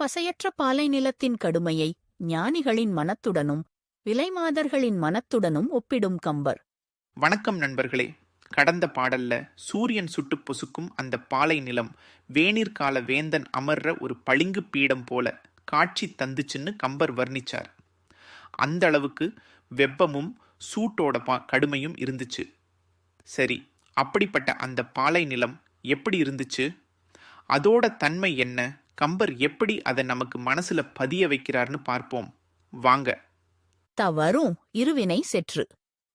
பசையற்ற பாலை நிலத்தின் கடுமையை ஞானிகளின் மனத்துடனும் விலைமாதர்களின் மனத்துடனும் ஒப்பிடும் கம்பர். வணக்கம் நண்பர்களே. கடந்த பாடல்ல சூரியன் சுட்டு பொசுக்கும் அந்த பாலை நிலம் வேணிற்கால வேந்தன் அமர்ற ஒரு பளிங்கு பீடம் போல காட்சி தந்துச்சுன்னு கம்பர் வர்ணிச்சார். அந்த அளவுக்கு வெப்பமும் சூட்டோட பா கடுமையும் இருந்துச்சு. சரி அப்படிப்பட்ட அந்த பாலை நிலம் எப்படி இருந்துச்சு? அதோட தன்மை என்ன? கம்பர் எப்படி அதை நமக்கு மனசுல பதிய வைக்கிறார்னு பார்ப்போம். வாங்க. தவறும் இருவினை செற்று.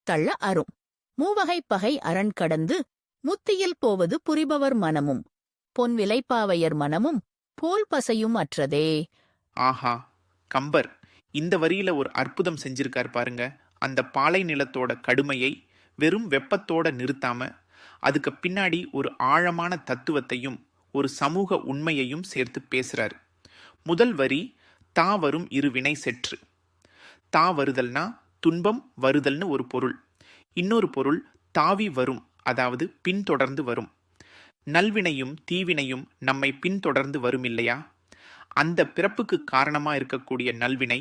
தள்ள அரும். மூவகைப் பகை அரண் கடந்து முத்தியில் போவது புரிபவர் மனமும். பொன் விலைப்பாவையர் மனமும் போல் பசையும் அற்றதே. ஆஹா. கம்பர் இந்த வரியில ஒரு அற்புதம் செஞ்சிருக்கார் பாருங்க. அந்த பாலை நிலத்தோட கடுமையை வெறும் வெப்பத்தோட நிறுத்தாம அதுக்கு பின்னாடி ஒரு ஆழமான தத்துவத்தையும் ஒரு சமூக உண்மையையும் சேர்த்து பேசுகிறார் முதல் வரி தா வரும் இரு வினை செற்று. தா வருதல்னா துன்பம் வருதல்னு ஒரு பொருள். இன்னொரு பொருள் தாவி வரும் அதாவது பின்தொடர்ந்து வரும். நல்வினையும் தீவினையும் நம்மை பின்தொடர்ந்து வரும் இல்லையா அந்த பிறப்புக்கு காரணமாக இருக்கக்கூடிய நல்வினை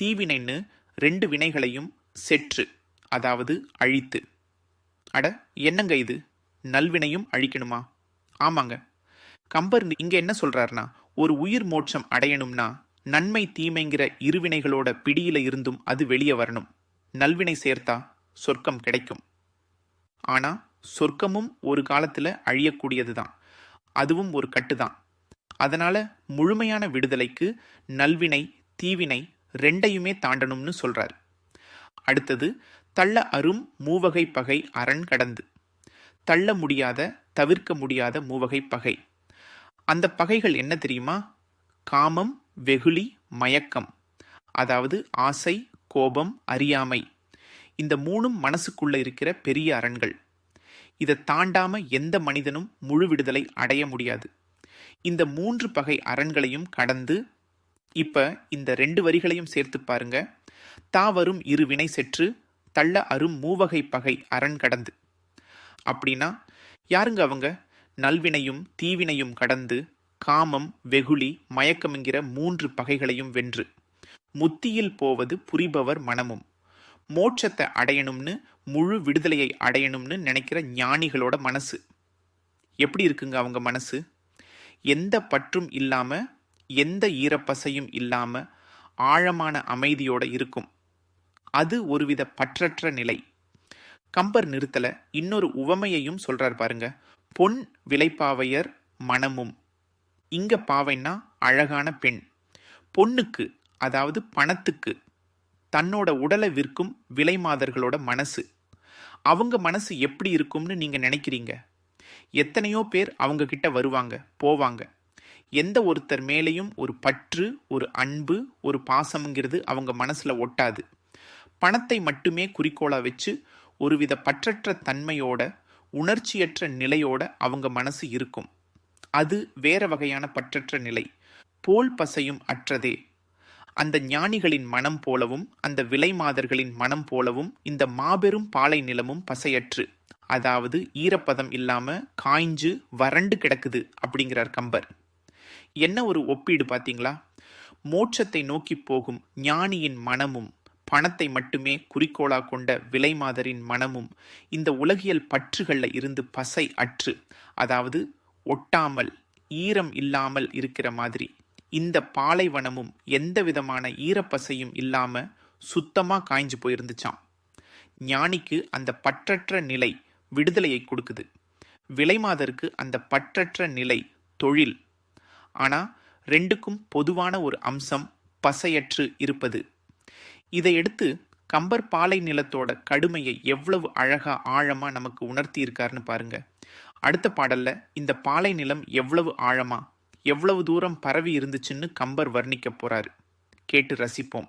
தீவினைன்னு ரெண்டு வினைகளையும் செற்று அதாவது அழித்து. அட என்னங்க இது? நல்வினையும் அழிக்கணுமா? ஆமாங்க. கம்பர் இங்க என்ன சொல்றாருன்னா ஒரு உயிர் மோட்சம் அடையணும்னா நன்மை தீமைங்கிற இருவினைகளோட பிடியில இருந்தும் அது வெளியே வரணும். நல்வினை சேர்த்தா சொர்க்கம் கிடைக்கும். ஆனா சொர்க்கமும் ஒரு காலத்துல அழியக்கூடியதுதான். அதுவும் ஒரு கட்டுதான். அதனால முழுமையான விடுதலைக்கு நல்வினை தீவினை ரெண்டையுமே தாண்டணும்னு சொல்றார். அடுத்தது தள்ள அரும் மூவகை பகை அரண் கடந்து. தள்ள முடியாத தவிர்க்க முடியாத மூவகை பகை. அந்த பகைகள் என்ன தெரியுமா? காமம் வெகுளி மயக்கம். அதாவது ஆசை கோபம் அறியாமை. இந்த மூணும் மனசுக்குள்ள இருக்கிற பெரிய அரண்கள். இதை தாண்டாம எந்த மனிதனும் முழு விடுதலை அடைய முடியாது. இந்த மூன்று பகை அரண்களையும் கடந்து இப்ப இந்த ரெண்டு வரிகளையும் சேர்த்து பாருங்க. தா வரும் இரு வினை செற்று தள்ள அரும் மூவகை பகை அரண் கடந்து அப்படின்னா யாருங்க அவங்க? நல்வினையும் தீவினையும் கடந்து காமம் வெகுளி மயக்கம்ங்கிற மூன்று பகைகளையும் வென்று முத்தியில் போவது புரிபவர் மனமும். மோட்சத்தை அடையணும்னு முழு விடுதலையை அடையணும்னு நினைக்கிற ஞானிகளோட மனசு. எப்படி இருக்குங்க அவங்க மனசு? எந்த பற்றும் இல்லாமல் எந்த ஈரப்பசையும் இல்லாம ஆழமான அமைதியோடு இருக்கும். அது ஒருவித பற்றற்ற நிலை. கம்பர் நிறுத்தல இன்னொரு உவமையையும் சொல்றார் பாருங்க. பொன் விலைப்பாவையர் மனமும் இங்க பாவைன்னா அழகான பெண். பொண்ணுக்கு அதாவது பணத்துக்கு தன்னோட உடலை விற்கும் விலைமாதர்களோட மனசு. அவங்க மனசு எப்படி இருக்கும்னு நீங்க நினைக்கிறீங்க? எத்தனையோ பேர் அவங்க கிட்ட வருவாங்க போவாங்க. எந்த ஒருத்தர் மேலேயும் ஒரு பற்று ஒரு அன்பு ஒரு பாசம்ங்கிறது அவங்க மனசுல ஒட்டாது. பணத்தை மட்டுமே குறிக்கோளா வச்சு ஒருவித பற்றற்ற தன்மையோட உணர்ச்சியற்ற நிலையோட அவங்க மனசு இருக்கும். அது வேற வகையான பற்றற்ற நிலை. போல் பசையும் அற்றதே. அந்த ஞானிகளின் மனம் போலவும் அந்த விலைமாதர்களின் மனம் போலவும் இந்த மாபெரும் பாலை நிலமும் பசையற்று. அதாவது ஈரப்பதம் இல்லாம காய்ஞ்சு வறண்டு கிடக்குது அப்படிங்கிறார் கம்பர். என்ன ஒரு ஒப்பீடு பார்த்தீங்களா மோட்சத்தை நோக்கி போகும் ஞானியின் மனமும் பணத்தை மட்டுமே குறிக்கோளாக கொண்ட விலைமாதரின் மனமும் இந்த உலகியல் பற்றுகளில் இருந்து பசை அற்று. அதாவது ஒட்டாமல் ஈரம் இல்லாமல் இருக்கிற மாதிரி. இந்த பாலைவனமும் எந்த விதமான ஈரப்பசையும் இல்லாமல் சுத்தமாக காய்ஞ்சு போயிருந்துச்சாம். ஞானிக்கு அந்த பற்றற்ற நிலை விடுதலையை கொடுக்குது. விலைமாதருக்கு அந்த பற்றற்ற நிலை தொழில். ஆனால் ரெண்டுக்கும் பொதுவான ஒரு அம்சம் பசையற்று இருப்பது. இதையடுத்து கம்பர் பாலை நிலத்தோட கடுமையை எவ்வளவு அழகா ஆழமா நமக்கு உணர்த்தி இருக்காருன்னு பாருங்க. அடுத்த பாடல்ல இந்த பாலை நிலம் எவ்வளவு ஆழமா எவ்வளவு தூரம் பரவி இருந்துச்சுன்னு கம்பர் வர்ணிக்க போறாரு. கேட்டு ரசிப்போம்.